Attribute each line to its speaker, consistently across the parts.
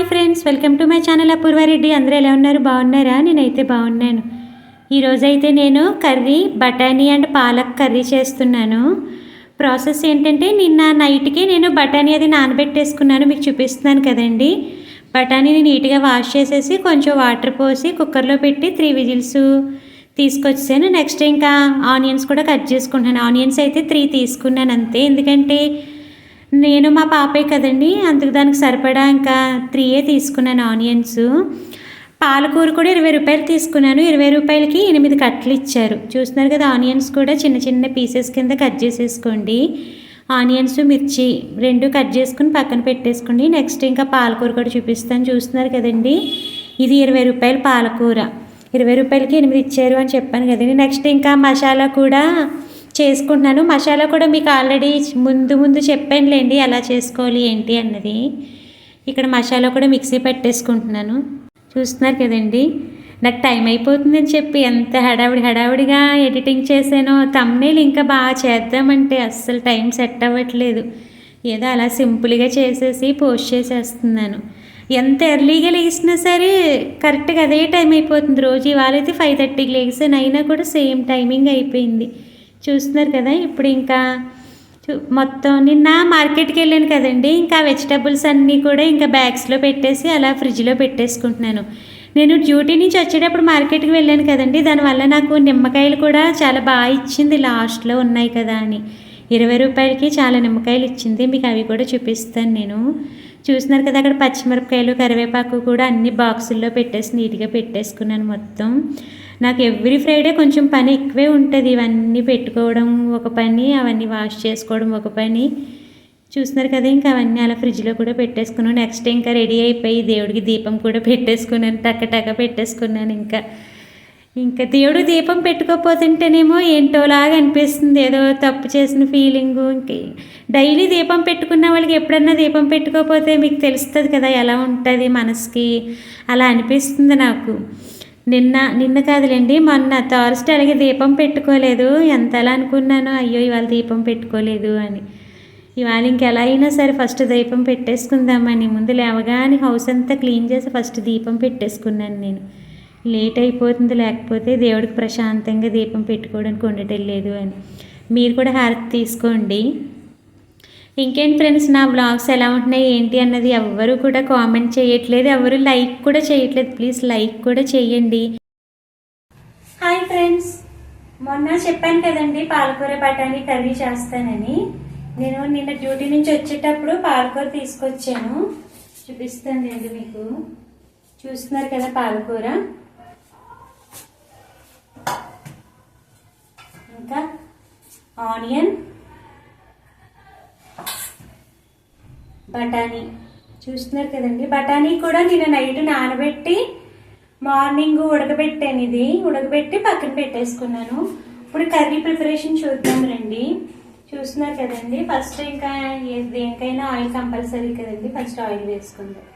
Speaker 1: Hi friends welcome to my channel Apoorva Reddy అందరూ ఎలా ఉన్నారు? బాగున్నారా? నేనైతే బాగున్నాను. ఈరోజైతే నేను కర్రీ బఠానీ అండ్ పాలక్ కర్రీ చేస్తున్నాను. ప్రాసెస్ ఏంటంటే నిన్న నైట్కి నేను బఠానీ అది నానబెట్టేసుకున్నాను. మీకు చూపిస్తున్నాను కదండి. బఠానీని నీట్గా వాష్ చేసేసి కొంచెం వాటర్ పోసి కుక్కర్లో పెట్టి త్రీ విజిల్స్ తీసుకొచ్చాను. నెక్స్ట్ ఇంకా ఆనియన్స్ కూడా కట్ చేసుకుంటున్నాను. ఆనియన్స్ అయితే త్రీ తీసుకున్నాను అంతే. ఎందుకంటే నేను మా పాపే కదండి. అందుకు దానికి సరిపడా ఇంకా త్రీయే తీసుకున్నాను ఆనియన్స్. పాలకూర కూడా ఇరవై రూపాయలు తీసుకున్నాను. ఇరవై రూపాయలకి ఎనిమిది కట్టలు ఇచ్చారు. చూస్తున్నారు కదా ఆనియన్స్ కూడా చిన్న చిన్న పీసెస్ కింద కట్ చేసేసుకోండి. ఆనియన్స్ మిర్చి రెండు కట్ చేసుకుని పక్కన పెట్టేసుకోండి. నెక్స్ట్ ఇంకా పాలకూర కూడా చూపిస్తాను. చూస్తున్నారు కదండి ఇది ఇరవై రూపాయలు పాలకూర ఇరవై రూపాయలకి ఎనిమిది ఇచ్చారు అని చెప్పాను కదండి. నెక్స్ట్ ఇంకా మసాలా కూడా చేసుకుంటున్నాను. మసాలా కూడా మీకు ఆల్రెడీ ముందు ముందు చెప్పానులేండి ఎలా చేసుకోవాలి ఏంటి అన్నది. ఇక్కడ మసాలా కూడా మిక్సీ పెట్టేసుకుంటున్నాను. చూస్తున్నారు కదండి నాకు టైం అయిపోతుందని చెప్పి ఎంత హడావిడి హడావిడిగా ఎడిటింగ్ చేశానో తమ్నేలు ఇంకా బాగా చేద్దామంటే అస్సలు టైం సెట్ అవ్వట్లేదు. ఏదో అలా సింపుల్గా చేసేసి పోస్ట్ చేసేస్తున్నాను. ఎంత ఎర్లీగా లేచినా సరే కరెక్ట్గా అదే టైం అయిపోతుంది. రోజు ఇవాళ అయితే ఫైవ్ థర్టీకి లేచాను అయినా కూడా సేమ్ టైమింగ్ అయిపోయింది. చూస్తున్నారు కదా ఇప్పుడు ఇంకా చూ- మొత్తం నిన్న మార్కెట్కి వెళ్ళాను కదండి ఇంకా వెజిటబుల్స్ అన్నీ కూడా ఇంకా బ్యాగ్స్లో పెట్టేసి అలా ఫ్రిడ్జ్లో పెట్టేసుకుంటున్నాను. నేను డ్యూటీ నుంచి వచ్చేటప్పుడు మార్కెట్కి వెళ్ళాను కదండి దానివల్ల నాకు నిమ్మకాయలు కూడా చాలా బాగా ఇచ్చింది లాస్ట్లో ఉన్నాయి కదా అని. ఇరవై రూపాయలకి చాలా నిమ్మకాయలు ఇచ్చింది మీకు అవి కూడా చూపిస్తాను నేను. చూసినారు కదా అక్కడ పచ్చిమిరపకాయలు కరివేపాకు కూడా అన్ని బాక్సుల్లో పెట్టేసి నీట్గా పెట్టేసుకున్నాను మొత్తం. నాకు ఎవ్రీ ఫ్రైడే కొంచెం పని ఎక్కువే ఉంటుంది. ఇవన్నీ పెట్టుకోవడం ఒక పని అవన్నీ వాష్ చేసుకోవడం ఒక పని. చూస్తున్నారు కదా ఇంకా అవన్నీ అలా ఫ్రిడ్జ్లో కూడా పెట్టేసుకున్నాను. నెక్స్ట్ ఇంకా రెడీ అయిపోయి దేవుడికి దీపం కూడా పెట్టేసుకున్నాను టక్క టక్క పెట్టేసుకున్నాను ఇంకా. ఇంకా దేవుడు దీపం పెట్టుకోపోతుంటేనేమో ఏంటోలాగా అనిపిస్తుంది. ఏదో తప్పు చేసిన ఫీలింగు ఇంక డైలీ దీపం పెట్టుకున్న వాళ్ళకి ఎప్పుడన్నా దీపం పెట్టుకోకపోతే మీకు తెలుస్తుంది కదా ఎలా ఉంటుంది మనసుకి? అలా అనిపిస్తుంది నాకు. నిన్న నిన్న కాదులేండి మొన్న థర్స్డే అలాగే దీపం పెట్టుకోలేదు. ఎంతలా అనుకున్నానో అయ్యో ఇవాళ దీపం పెట్టుకోలేదు అని. ఇవాళ ఇంకెలా అయినా సరే ఫస్ట్ దీపం పెట్టేసుకుందామని. ముందు లేవగానే హౌస్ అంతా క్లీన్ చేసి ఫస్ట్ దీపం పెట్టేసుకున్నాను నేను. లేట్ అయిపోతుంది లేకపోతే దేవుడికి ప్రశాంతంగా దీపం పెట్టుకోవడానికి ఉండటం లేదు అని. మీరు కూడా హారతి తీసుకోండి. ఇంకేంటి ఫ్రెండ్స్ నా బ్లాగ్స్ ఎలా ఉంటున్నాయి ఏంటి అన్నది ఎవ్వరూ కూడా కామెంట్ చేయట్లేదు ఎవరు లైక్ కూడా చేయట్లేదు. ప్లీజ్ లైక్ కూడా చేయండి. హాయ్ ఫ్రెండ్స్ మొన్న చెప్పాను కదండి పాలకూర బఠానీ కర్రీ చేస్తానని. నేను నిన్న డ్యూటీ నుంచి వచ్చేటప్పుడు పాలకూర తీసుకొచ్చాను. చూపిస్తాను అండి మీకు. చూస్తున్నారు కదా పాలకూర. ఇంకా ఆనియన్ బఠానీ. చూస్తున్నారు కదండి బఠానీ కూడా నేను నైట్ నానబెట్టి మార్నింగ్ ఉడకబెట్టాను ఇది. ఉడకబెట్టి పక్కన పెట్టేసుకున్నాను. ఇప్పుడు కర్రీ ప్రిపరేషన్ చూద్దాం రండి. చూస్తున్నారు కదండి ఫస్ట్ ఇంకా దేనికైనా ఆయిల్ కంపల్సరీ కదండి ఫస్ట్ ఆయిల్ వేసుకుందాం.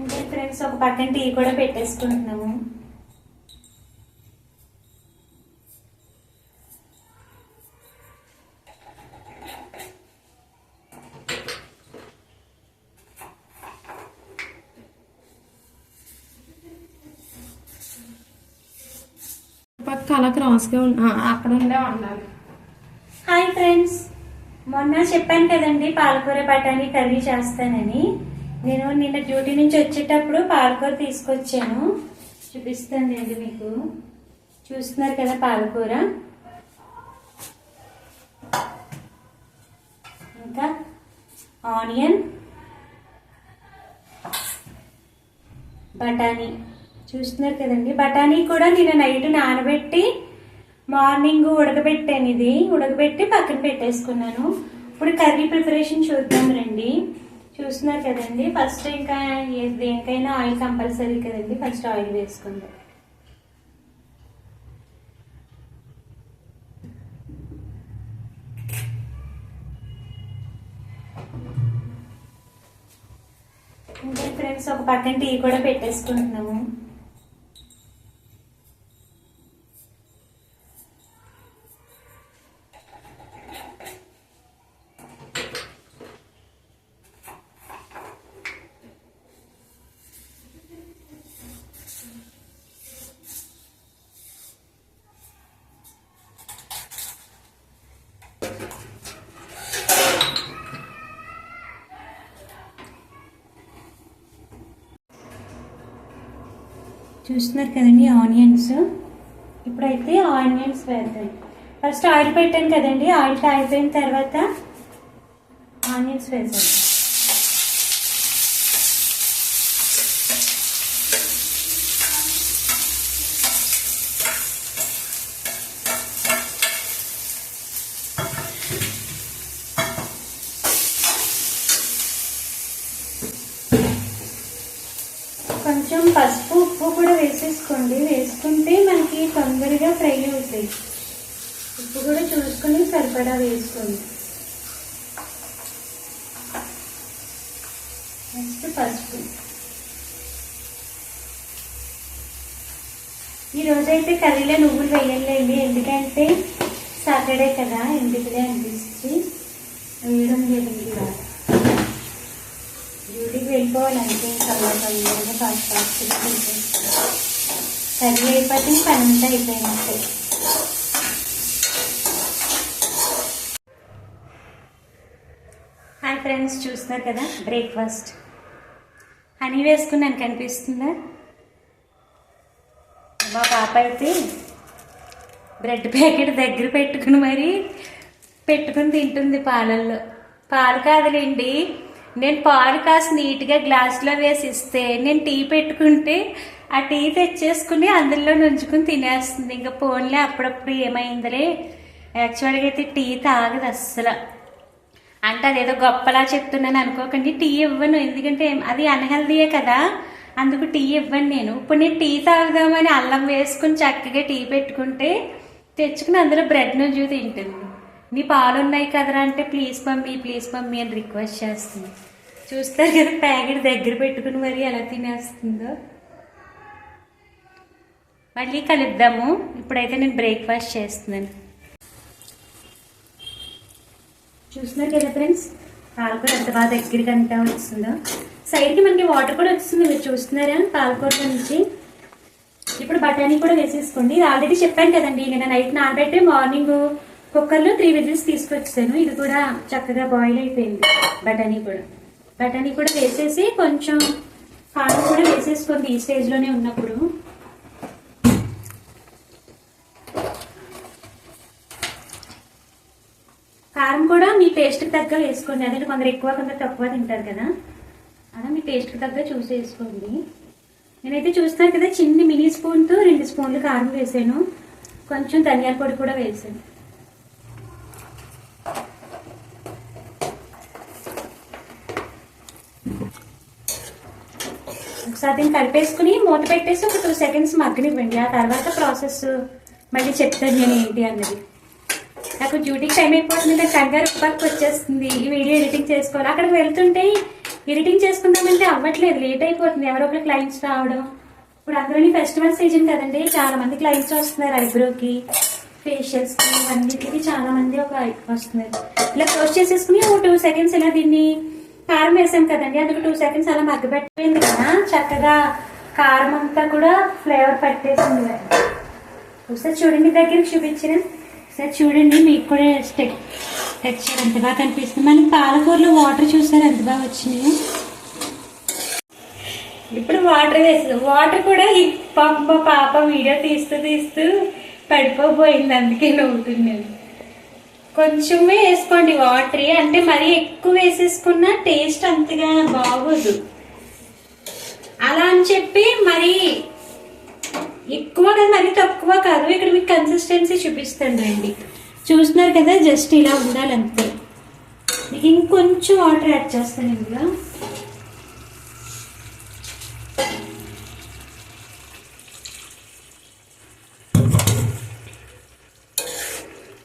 Speaker 1: ఇంకా ఫ్రెండ్స్ ఒక పక్కన టీ కూడా పెట్టేసుకుంటున్నాము.
Speaker 2: పక్క అలా క్రాస్గా అక్కడ ఉండే ఉండాలి.
Speaker 1: Hi friends. మొన్న చెప్పాను కదండి పాలకూర బఠానీ కర్రీ చేస్తానని. నేను నిన్న డ్యూటీ నుంచి వచ్చేటప్పుడు పాలకూర తీసుకొచ్చాను. చూపిస్తాను అండి మీకు. చూస్తున్నారు కదా పాలకూర. ఇంకా ఆనియన్ బఠానీ. చూస్తున్నారు కదండి బఠానీ కూడా నేను నైట్ నానబెట్టి మార్నింగ్ ఉడకబెట్టాను ఇది. ఉడకబెట్టి పక్కన పెట్టేసుకున్నాను. ఇప్పుడు కర్రీ ప్రిపరేషన్ చూద్దాం రండి. చూస్తున్నారు కదండి ఫస్ట్ ఇంకా దేనికైనా ఆయిల్ కంపల్సరీ కదండి ఫస్ట్ ఆయిల్ వేసుకుందాం. ఇంకా ఫ్రెండ్స్ ఒక పక్కన టీ కూడా పెట్టేసుకుంటున్నాము. చూస్తున్నారు కదండి ఆనియన్స్. ఇప్పుడైతే ఆనియన్స్ వేద్దాం. ఫస్ట్ ఆయిల్ పెట్టాను కదండి ఆయిల్ కాగిపోయిన తర్వాత ఆనియన్స్ వేసాను కొంచెం పసుపు కూడా వేసేసుకోండి. వేసుకుంటే మనకి తొందరగా ఫ్రై అవుతాయి. ఉప్పు కూడా చూసుకొని సరిపడా వేసుకోండి. నెక్స్ట్ పసుపు. ఈరోజైతే కర్రీలో నువ్వులు వేయలేండి. ఎందుకంటే సాటర్డే కదా ఎందుకులే అనిపించి వేయడం లేదండి బాగా డ్యూటీకి వెళ్ళిపోవాలంటే కల్లా కల్లా ఫాస్ట్ ఫాస్ట్ కర్రీ అయిపోతే పని అంతా అయిపోయినట్టే. హాయ్ ఫ్రెండ్స్ చూస్తున్నారు కదా? బ్రేక్ఫాస్ట్ హనీ వేసుకున్నాను కనిపిస్తుందా? మా పాప అయితే బ్రెడ్ ప్యాకెట్ దగ్గర పెట్టుకుని మరి పెట్టుకుని తింటుంది పాలల్లో. పాలు కాదులేండి. నేను పాలు కాసి నీట్గా గ్లాసులో వేసి ఇస్తే నేను టీ పెట్టుకుంటే ఆ టీ తెచ్చేసుకుని అందులో నుంచుకుని తినేస్తుంది. ఇంకా పోన్లే అప్పుడప్పుడు ఏమైందిలే? యాక్చువల్గా అయితే టీ తాగదు అస్సలు. అంటే అదేదో గొప్పలా చెప్తున్నాను అనుకోకండి. టీ ఇవ్వను. ఎందుకంటే అది అన్హెల్దీయే కదా. అందుకు టీ ఇవ్వను నేను. ఇప్పుడు నేను టీ తాగుదామని అల్లం వేసుకుని చక్కగా టీ పెట్టుకుంటే తెచ్చుకుని అందులో బ్రెడ్ నుంచి తింటుంది. నీ పాలు ఉన్నాయి కదరా అంటే ప్లీజ్ మమ్మీ ప్లీజ్ మమ్మీ అని రిక్వెస్ట్ చేస్తుంది. చూస్తారు కదా ప్యాకెట్ దగ్గర పెట్టుకుని మరి ఎలా తినేస్తుందో. మళ్ళీ కలుద్దాము. ఇప్పుడైతే నేను బ్రేక్ఫాస్ట్ చేస్తున్నాను. చూస్తున్నారు కదా ఫ్రెండ్స్ పాలకూర ఎంత బాగా దగ్గరికి అంతా వస్తుందో. సైడ్కి మనకి వాటర్ కూడా వస్తుంది మీరు చూస్తున్నారా? పాలకూర నుంచి. ఇప్పుడు బఠానీ కూడా వేసేసుకోండి. ఇది ఆల్రెడీ చెప్పాను కదండి నేను నైట్ నానబెట్టి మార్నింగ్ కుక్కర్లో త్రీ విజిల్స్ తీసుకొచ్చాను. ఇది కూడా చక్కగా బాయిల్ అయిపోయింది. బఠానీ కూడా. బఠానీ కూడా వేసేసి కొంచెం కారం కూడా వేసేసుకోండి ఈ స్టేజ్లోనే ఉన్నప్పుడు. కారం కూడా మీ టేస్ట్కి తగ్గ వేసుకోండి. అదే కొందరు ఎక్కువ కొందరు తక్కువ తింటారు కదా. అలా మీ టేస్ట్కి తగ్గ చూసి వేసుకోండి. నేనైతే చూస్తాను కదా చిన్ని మినీ స్పూన్తో రెండు స్పూన్లు కారం వేసాను. కొంచెం ధనియాల పొడి కూడా వేసాను. ఒకసారి దీన్ని కలిపేసుకుని మూత పెట్టేసి ఒక టూ సెకండ్స్ మగ్గనివ్వండి. ఆ తర్వాత ప్రాసెస్ మళ్ళీ చెప్తాను నేను ఏంటి అన్నది. నాకు డ్యూటీకి టైం అయిపోతుంది నాకు కంగారు ఉప్పాకి వచ్చేస్తుంది. ఈ వీడియో ఎడిటింగ్ చేసుకోవాలి. అక్కడికి వెళ్తుంటే ఎడిటింగ్ చేసుకుందామంటే అవ్వట్లేదు లేట్ అయిపోతుంది. ఎవరో ఒకరు క్లయింట్స్ రావడం. ఇప్పుడు అందులోని ఫెస్టివల్ సీజన్ కదండి చాలా మంది క్లయింట్స్ వస్తున్నారు ఐబ్రోకి ఫేషియల్స్కి అన్నిటికీ చాలా మంది ఒక వస్తున్నారు. ఇలా క్లోజ్ చేసేసుకుని ఒక టూ సెకండ్స్ ఇలా దీన్ని కారం వేసాం కదండి. అందుకు టూ సెకండ్స్ అలా మగ్గబెట్టింది కదా. చక్కగా కారం అంతా కూడా ఫ్లేవర్ పట్టేసింది ఒకసారి చూడండి దగ్గరికి చూపించిన. ఒకసారి చూడండి మీకు కూడా స్టెక్ టెక్స్చర్ ఎంత బాగా కనిపిస్తుంది. మనకి పాలకూరలో వాటర్ చూసారు? ఎంత బాగా వచ్చినాయి ఇప్పుడు వాటర్ వేసి వాటర్ కూడా ఈ పాప పాప వీడియో తీస్తూ తీస్తూ పడిపోబోయింది. అందుకే నవ్వుతున్నాను. కొంచెమే వేసుకోండి వాటర్. అంటే మరీ ఎక్కువ వేసేసుకున్న టేస్ట్ అంతగా బాగోదు. అలా అని చెప్పి మరి ఎక్కువ కదా మరి తక్కువ కాదు. ఇక్కడ మీకు కన్సిస్టెన్సీ చూపిస్తాను రండి. చూస్తున్నారు కదా జస్ట్ ఇలా ఉండాలంతే. ఇంకొంచెం వాటర్ యాడ్ చేస్తాను ఇందులో.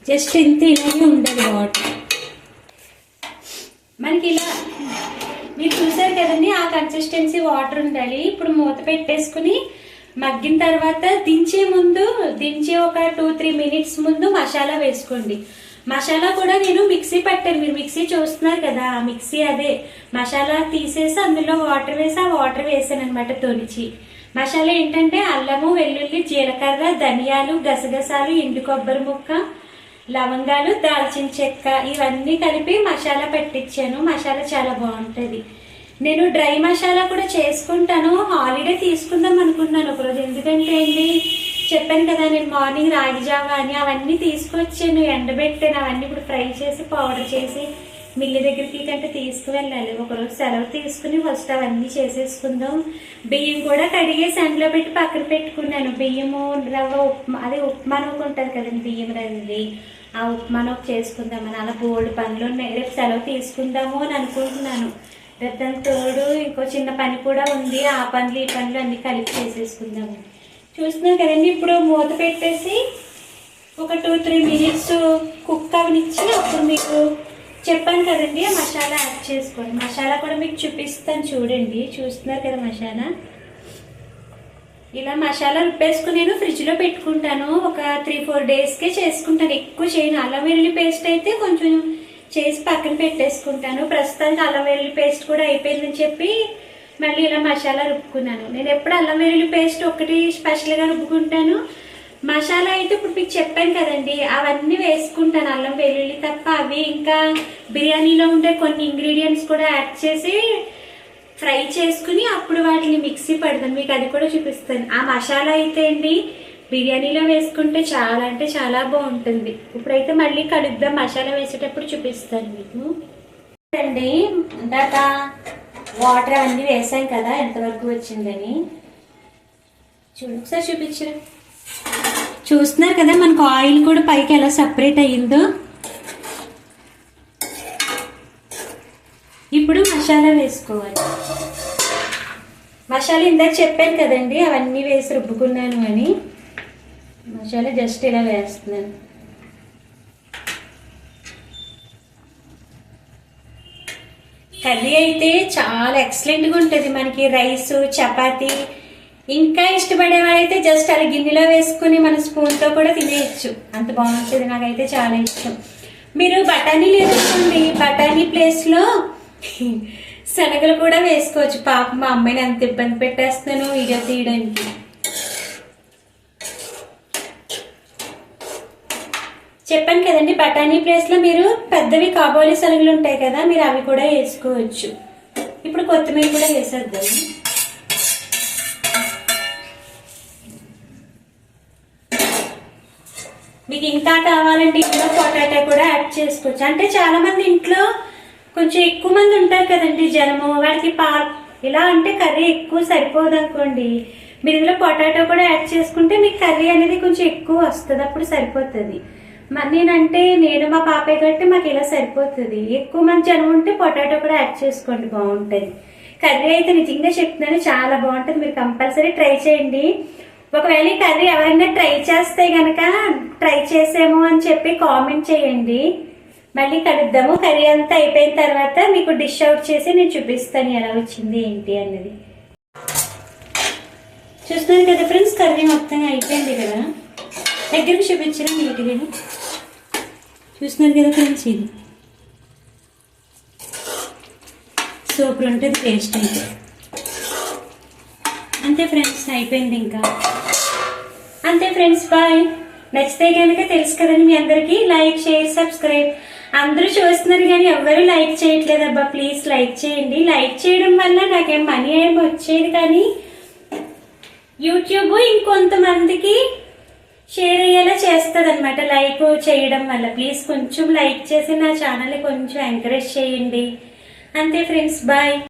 Speaker 1: జస్ట్ ఇంత ఇలాగే ఉండాలి వాటర్. మనకి ఇలా మీరు చూసారు కదండి ఆ కన్సిస్టెన్సీ వాటర్ ఉండాలి. ఇప్పుడు మూత పెట్టేసుకుని మగ్గిన తర్వాత దించే ముందు దించే ఒక టూ త్రీ మినిట్స్ ముందు మసాలా వేసుకోండి. మసాలా కూడా నేను మిక్సీ పట్టాను. మీరు మిక్సీ చూస్తున్నారు కదా ఆ మిక్సీ అదే. మసాలా తీసేసి అందులో వాటర్ వేసి ఆ వాటర్ వేసాను అనమాట తొలిచి. మసాలా ఏంటంటే అల్లము వెల్లుల్లి జీలకర్ర ధనియాలు గసగసాలు ఎండు కొబ్బరి ముక్క లవంగాలు దాల్చిన చెక్క ఇవన్నీ కలిపి మసాలా పెట్టించాను మసాలా చాలా బాగుంటుంది. నేను డ్రై మసాలా కూడా చేసుకుంటాను. హాలిడే తీసుకుందాం అనుకున్నాను ఒకరోజు. ఎందుకంటే అండి చెప్పాను కదా నేను మార్నింగ్ రాగి జావా అని అవన్నీ తీసుకొచ్చాను. ఎండబెట్టాను. అవన్నీ ఇప్పుడు ఫ్రై చేసి పౌడర్ చేసి మిల్లి దగ్గరికి కంటే తీసుకువెళ్ళాలి. ఒకరోజు సెలవు తీసుకుని ఫస్ట్ అవన్నీ చేసేసుకుందాం. బియ్యం కూడా కడిగేసి అందులో పెట్టి పక్కన పెట్టుకున్నాను. బియ్యము రవ్వ ఉప్మా అదే ఉప్మా నూక ఉంటుంది కదండి బియ్యం రవ్వది ఆ ఉప్మా నూక చేసుకుందామని. అలా బోల్డ్ పనులు ఉన్నాయి. రేపు సెలవు తీసుకుందాము అని అనుకుంటున్నాను. రేపు తోడు ఇంకో చిన్న పని కూడా ఉంది. ఆ పనులు ఈ పనులు అన్నీ కలిపి చేసేసుకుందాము. చూస్తున్నాం కదండి ఇప్పుడు మూత పెట్టేసి ఒక టూ త్రీ మినిట్స్ కుక్ అవనిచ్చి అప్పుడు మీకు చెప్పాను కదండి ఆ మసాలా యాడ్ చేసుకోండి. మసాలా కూడా మీకు చూపిస్తాను చూడండి. చూస్తున్నారు కదా మసాలా? ఇలా మసాలా రుబ్బేసుకుని నేను ఫ్రిడ్జ్లో పెట్టుకుంటాను. ఒక త్రీ ఫోర్ డేస్కే చేసుకుంటాను. ఎక్కువ చేయను. అల్లం వెల్లుల్లి పేస్ట్ అయితే కొంచెం చేసి పక్కన పెట్టేసుకుంటాను. ప్రస్తుతానికి అల్లం వెల్లుల్లి పేస్ట్ కూడా అయిపోయిందని చెప్పి మళ్ళీ ఇలా మసాలా రుబ్బుకున్నాను. నేను ఎప్పుడు అల్లం వెల్లుల్లి పేస్ట్ ఒకటి స్పెషల్గా రుబ్బుకుంటాను. మసాలా అయితే ఇప్పుడు మీకు చెప్పాను కదండి. అవన్నీ వేసుకుంటాను. అల్లం వెల్లుల్లి తప్ప అవి ఇంకా బిర్యానీలో ఉండే కొన్ని ఇంగ్రీడియంట్స్ కూడా యాడ్ చేసి ఫ్రై చేసుకుని అప్పుడు వాటిని మిక్సీ పెడతాను. మీకు అది కూడా చూపిస్తాను. ఆ మసాలా అయితే అండి బిర్యానీలో వేసుకుంటే చాలా అంటే చాలా బాగుంటుంది. ఇప్పుడైతే మళ్ళీ కలుద్దాం. మసాలా వేసేటప్పుడు చూపిస్తాను మీకు. అండి ఇందాక వాటర్ అన్నీ వేసాం కదా ఎంతవరకు వచ్చిందని. చూడు ఒకసారి చూపించరా? చూస్తున్నారు కదా మనకు ఆయిల్ కూడా పైకి ఎలా సపరేట్ అయ్యిందో. ఇప్పుడు మసాలా వేసుకోవాలి. మసాలా ఇందాక చెప్పాను కదండి అవన్నీ వేసి రుబ్బుకున్నాను అని. మసాలా జస్ట్ ఇలా వేస్తున్నాను. కర్రీ అయితే చాలా ఎక్సలెంట్గా ఉంటుంది. మనకి రైస్ చపాతీ ఇంకా ఇష్టపడేవారైతే జస్ట్ అలా గిన్నెలో వేసుకుని మన స్పూన్తో కూడా తినేయచ్చు. అంత బాగుంటుంది నాకైతే చాలా ఇష్టం. మీరు బఠానీలు వేసుకోండి బఠానీ ప్లేస్లో శనగలు కూడా వేసుకోవచ్చు. పాప మా అమ్మాయిని అంత ఇబ్బంది పెట్టేస్తున్నాను వీడియో తీయడానికి. చెప్పాను కదండి బఠానీ ప్లేస్లో మీరు పెద్దవి కాబోలి శనగలు ఉంటాయి కదా మీరు అవి కూడా వేసుకోవచ్చు. ఇప్పుడు కొత్తిమీర కూడా వేసేద్దాం. మీకు ఇంకా కావాలండి ఇంట్లో పొటాటో కూడా యాడ్ చేసుకోవచ్చు. అంటే చాలా మంది ఇంట్లో కొంచెం ఎక్కువ మంది ఉంటారు కదండి జనము. వాళ్ళకి పా ఇలా అంటే కర్రీ ఎక్కువ సరిపోదు అనుకోండి. మీరు ఇందులో పొటాటో కూడా యాడ్ చేసుకుంటే మీకు కర్రీ అనేది కొంచెం ఎక్కువ వస్తుంది. అప్పుడు సరిపోతుంది. మరి నేనంటే నేను మా పాపయ్య కంటే మాకు ఇలా సరిపోతుంది. ఎక్కువ మంది జనం ఉంటే పొటాటో కూడా యాడ్ చేసుకోండి. బాగుంటుంది. కర్రీ అయితే నిజంగా చెప్తున్నాను చాలా బాగుంటుంది. మీరు కంపల్సరీ ట్రై చేయండి. ఒకవేళ ఈ కర్రీ ఎవరైనా ట్రై చేస్తే గనక ట్రై చేసాము అని చెప్పి కామెంట్ చేయండి. మళ్ళీ కలుద్దాము. కర్రీ అంతా అయిపోయిన తర్వాత మీకు డిష్ అవుట్ చేసి నేను చూపిస్తాను ఎలా వచ్చింది ఏంటి అన్నది. చూస్తున్నారు కదా ఫ్రెండ్స్ కర్రీ మొత్తం అయిపోయింది కదా. దగ్గరికి చూపించడం నీట్గా చూస్తున్నారు కదా ఫ్రెండ్స్ ఇది. సూపర్ ఉంటుంది టేస్ట్ అయితే అంతే ఫ్రెండ్స్ అయిపోయింది ఇంకా. అంతే ఫ్రెండ్స్ బాయ్ నచ్చితే కనుక తెలుసు కదండి మీ అందరికీ లైక్ షేర్ సబ్స్క్రైబ్ అందరూ చూస్తున్నారు కానీ ఎవ్వరూ లైక్ చేయట్లేదు అబ్బా. ప్లీజ్ లైక్ చేయండి. లైక్ చేయడం వల్ల నాకేం మనీ ఏం వచ్చేది కానీ యూట్యూబ్ ఇంకొంతమందికి షేర్ అయ్యేలా చేస్తుంది అనమాట లైక్ చేయడం వల్ల. ప్లీజ్ కొంచెం లైక్ చేసి నా ఛానల్ని కొంచెం ఎంకరేజ్ చేయండి. అంతే ఫ్రెండ్స్ బాయ్